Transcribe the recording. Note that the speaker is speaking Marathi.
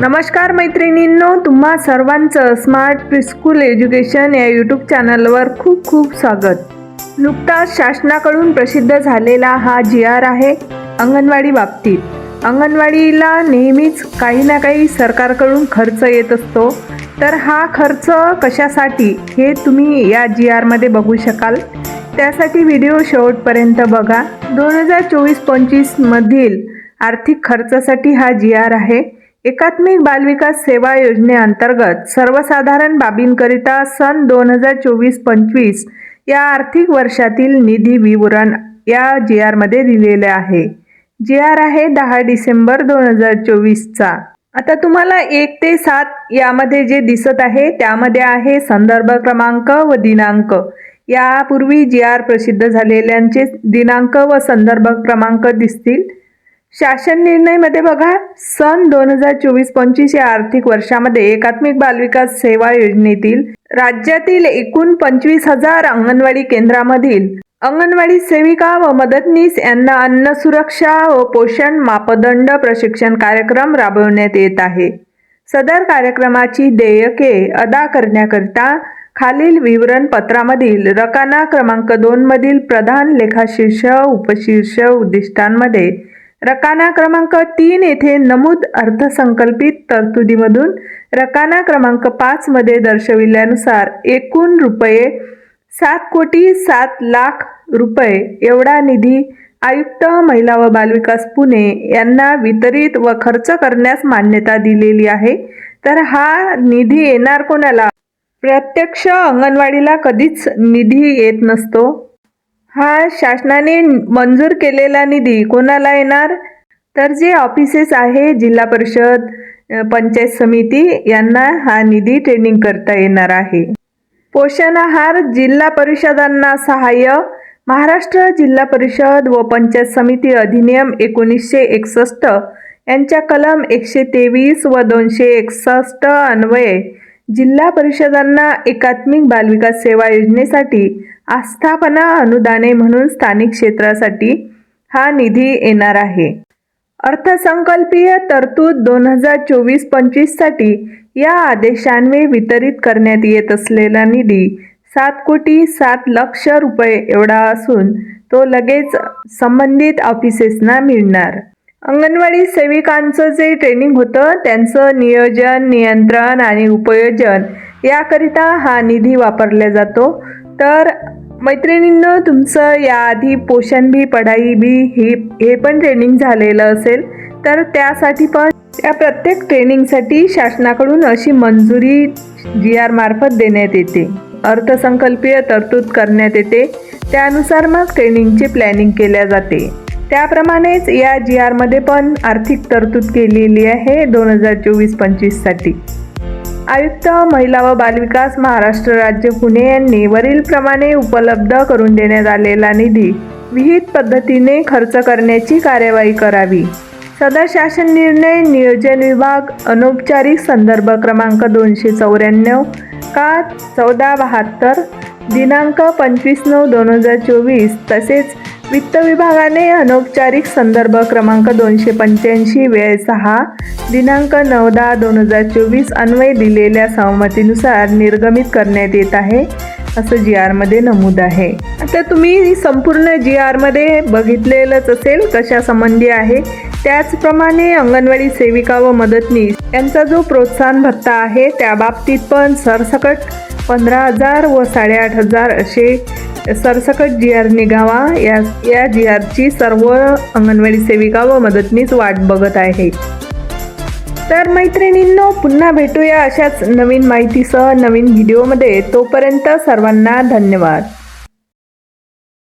नमस्कार मैत्रिणींनो तुम्हा सर्वांचं स्मार्ट प्रिस्कूल एज्युकेशन या यूट्यूब चॅनलवर खूप खूप स्वागत. नुकताच शासनाकडून प्रसिद्ध झालेला हा जी आर आहे अंगणवाडी बाबतीत. अंगणवाडीला नेहमीच काही ना काही सरकारकडून खर्च येत असतो. तर हा खर्च कशासाठी हे तुम्ही या जी आरमध्ये बघू शकाल. त्यासाठी व्हिडिओ शेवटपर्यंत बघा. दोन हजार चोवीस पंचवीसमधील आर्थिक खर्चासाठी हा जी आर आहे. एकात्मिक बालविकास सेवा योजनेअंतर्गत सर्वसाधारण बाबींकरिता सन दोन हजार चोवीस पंचवीस या आर्थिक वर्षातील निधी विवरण या जी आरमध्ये दिलेले आहे. जी आर आहे दहा डिसेंबर दोन हजार चोवीसचा. आता तुम्हाला एक ते सात यामध्ये जे दिसत आहे त्यामध्ये आहे संदर्भ क्रमांक व दिनांक. यापूर्वी जी आर प्रसिद्ध झालेल्यांचे दिनांक व संदर्भ क्रमांक दिसतील. शासन निर्णयमध्ये बघा सन दोन हजार चोवीस पंचवीस या आर्थिक वर्षामध्ये एकात्मिक बालविकास सेवा योजनेतील राज्यातील एकूण पंचवीस हजार अंगणवाडी केंद्रामधील अंगणवाडी सेविका व मदतनीस यांना अन्न सुरक्षा व पोषण मापदंड प्रशिक्षण कार्यक्रम राबवण्यात येत आहे. सदर कार्यक्रमाची देयके अदा करण्याकरिता खालील विवरणपत्रामधील रकाना क्रमांक दोनमधील प्रधान लेखाशीर्ष उपशीर्ष उद्दिष्टांमध्ये रकाना क्रमांक तीन येथे नमूद अर्थसंकल्पित तरतुदीमधून रकाना क्रमांक पाचमध्ये दर्शविल्यानुसार एकूण रुपये सात कोटी सात लाख रुपये एवढा निधी आयुक्त महिला व बालविकास पुणे यांना वितरित व खर्च करण्यास मान्यता दिलेली आहे. तर हा निधी येणार कोणाला? प्रत्यक्ष अंगणवाडीला कधीच निधी येत नसतो. हा शासनाने मंजूर केलेला निधी कोणाला येणार? तर जे ऑफिसेस आहे जिल्हा परिषद पंचायत समिती यांना हा निधी ट्रेनिंग करता येणार आहे. पोषण आहार जिल्हा परिषदांना सहाय्य महाराष्ट्र जिल्हा परिषद व पंचायत समिती अधिनियम एकोणीसशे एकसष्ट यांच्या कलम एकशे तेवीस व दोनशे एकसष्ट अन्वये जिल्हा परिषदांना एकात्मिक बालविकास सेवा योजनेसाठी आस्थापना अनुदाने म्हणून स्थानिक क्षेत्रासाठी हा निधी येणार आहे. अर्थसंकल्पीय तरतूद दोन हजार चोवीस पंचवीससाठी या आदेशान्वये वितरित करण्यात येत असलेला निधी सात कोटी सात लक्ष रुपये एवढा असून तो लगेच संबंधित ऑफिसेसना मिळणार. अंगणवाडी सेविकांचं जे ट्रेनिंग होतं त्यांचं नियोजन नियंत्रण आणि उपयोजन याकरिता हा निधी वापरला जातो. तर मैत्रिणींनो तुमचं याआधी पोषण बी पढाई बी ही हे पण ट्रेनिंग झालेलं असेल. तर त्यासाठी पण त्या प्रत्येक ट्रेनिंगसाठी शासनाकडून अशी मंजुरी जी आर मार्फत देण्यात येते. अर्थसंकल्पीय तरतूद करण्यात येते. त्यानुसार मग ट्रेनिंगचे प्लॅनिंग केल्या जाते. त्याप्रमाणेच या जी आरमध्ये पण आर्थिक तरतूद केलेली आहे दोन हजार चोवीस पंचवीससाठी आयुक्त महिला व बालविकास महाराष्ट्र राज्य पुणे यांनी वरीलप्रमाणे उपलब्ध करून देण्यात आलेला निधी विहित पद्धतीने खर्च करण्याची कार्यवाही करावी. सदर शासन निर्णय नियोजन विभाग अनौपचारिक संदर्भ क्रमांक दोनशे चौऱ्याण्णव का चौदा बहात्तर दिनांक पंचवीस नऊ दोन हजार चोवीस तसेच वित्त विभागाने अनौपचारिक संदर्भ क्रमांक दोनशे पंच्याऐंशी वेळ सहा दिनांक नऊ दहा दोन हजार चोवीस अन्वय दिलेल्या सहमतीनुसार निर्गमित करण्यात येत आहे असं जी आरमध्ये नमूद आहे. आता तुम्ही संपूर्ण जी आरमध्ये बघितलेलंच असेल कशासंबंधी आहे. त्याचप्रमाणे अंगणवाडी सेविका व मदतनीस यांचा जो प्रोत्साहन भत्ता आहे त्या बाबतीत पण सरसकट पंधरा हजार व साडेआठ हजार असे सरसकट जी आर निघावा या या जी आरची सर्व अंगणवाडी सेविका व मदतनीस वाट बघत आहे. तर मैत्रिणींनो पुन्हा भेटूया अशाच नवीन माहितीसह नवीन व्हिडिओमध्ये. तोपर्यंत सर्वांना धन्यवाद.